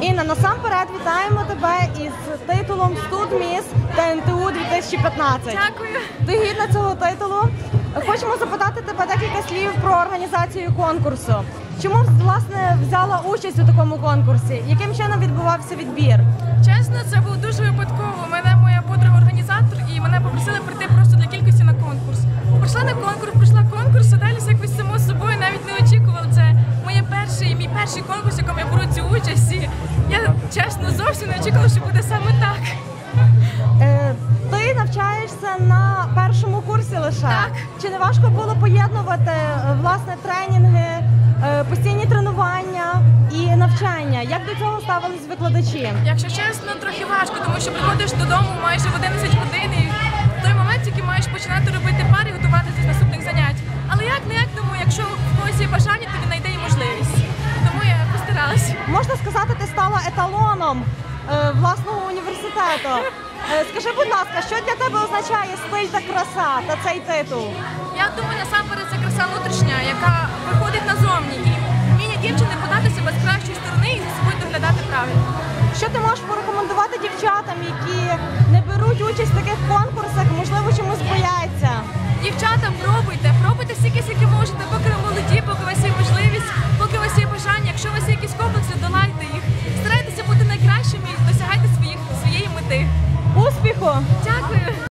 Інна, насамперед вітаємо тебе із титулом Студміс ТНТУ 2015. Дякую. Ти гідна цього титулу. Хочемо запитати тебе декілька слів про організацію конкурсу. Чому власне взяла участь у такому конкурсі? Яким чином відбувався відбір? Чесно, це було дуже випадково. Мене моя подруга організатор і мене попросили прийти просто для кількості на конкурс. Прийшла на конкурс, пройшла конкурс, а далі якось само собою навіть не очікувала. Це моє перший, мій перший конкурс, в якому я беру цю участь. І чесно зовсім не очікувала, що буде саме так. Е, ти навчаєшся на першому курсі лише. Так. Чи не важко було поєднувати е, власне тренінги, е, постійні тренування і навчання? Як до цього ставились викладачі? Якщо чесно, трохи важко, тому що приходиш додому майже в 11 годин і Сказати, ти стала еталоном е, власного університету. Е, скажи, будь ласка, що для тебе означає стиль та краса та цей титул? Я думаю, насамперед це краса внутрішня, яка виходить назовні і вміння дівчини подати себе з кращої сторони і за собою доглядати правильно. Що ти можеш порекомендувати дівчатам, які не беруть участь в таких конкурсах, можливо, чомусь бояться? Дівчата, пробуйте, пробуйте стільки, Дякую. Дякую.